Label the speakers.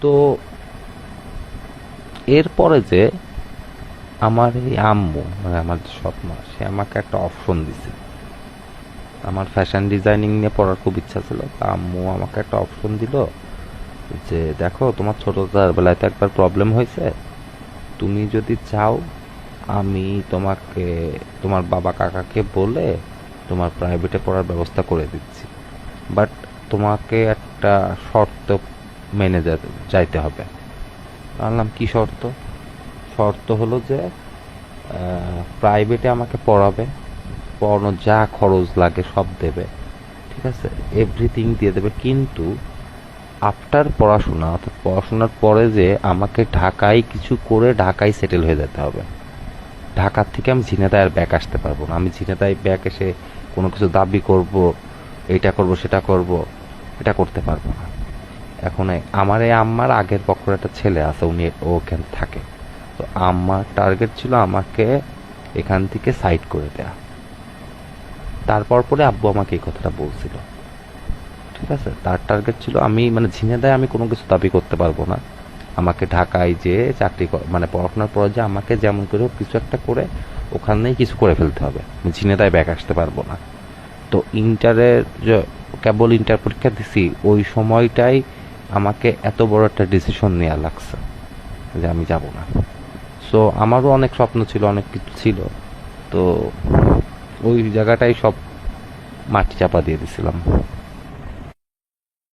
Speaker 1: তো এরপরে যে আমার এই আম্মু মানে আমার মা সে আমাকে একটা অপশন দিছে। আমার ফ্যাশন ডিজাইনিং নিয়ে পড়ার খুব ইচ্ছা ছিল, তা আম্মু আমাকে একটা অপশন দিল যে, দেখো, তোমার ছোটদার বেলায় তো একবার প্রবলেম হয়েছে। তুমি যদি চাও, আমি তোমাকে, তোমার বাবা কাকাকে বলে তোমার প্রাইভেটে পড়ার ব্যবস্থা করে দিচ্ছি। বাট তোমাকে একটা শর্ত মেনে যাইতে হবে। বললাম, কি শর্ত? শর্ত হলো যে প্রাইভেটে আমাকে পড়াবে। পড়ানো যা খরচ লাগে সব দেবে। ঠিক আছে? এভরিথিং দিয়ে দেবে। কিন্তু আফটার পড়াশোনা, অর্থাৎ পড়াশোনার পরে যে আমাকে ঢাকায় কিছু করে ঢাকায় সেটেল হয়ে যেতে হবে। ঢাকার থেকে আমি ঝিনাদায় আর ব্যাক আসতে পারব না। আমি ঝিনাদায় ব্যাক এসে কোনো কিছু দাবি করব, এটা করব, সেটা করব, এটা করতে পারব না। এখন আমার এই আম্মার আগের পক্ষের একটা ছেলে আছে, উনি ওখানে থাকে। তো আমার টার্গেট ছিল আমাকে এখান থেকে সাইড করে দেয়া। তারপর পরে আব্বু আমাকে এই কথাটা বলছিল। ঠিক আছে? তার টার্গেট ছিল আমি মানে ঝিনেদায় আমি কোনো কিছু দাবি করতে পারব না। আমাকে ঢাকায় যে চাকরি কর- মানে পড়াশোনার পর যে আমাকে যেমন করে কিছু একটা করে ওখানেই কিছু করে ফেলতে হবে। আমি ঝিনেদায় ব্যাক আসতে পারব না। তো ইন্টারের কেবল ইন্টার পরীক্ষা দিছি, ওই সময়টাই আমাকে এত বড় একটা ডিসিশন নেওয়া লাগছে যে আমি যাব না। সো আমারও অনেক স্বপ্ন ছিল, অনেক কিছু ছিল। তো ওই জায়গাটাই সব মাটি চাপা দিয়ে দিছিলাম।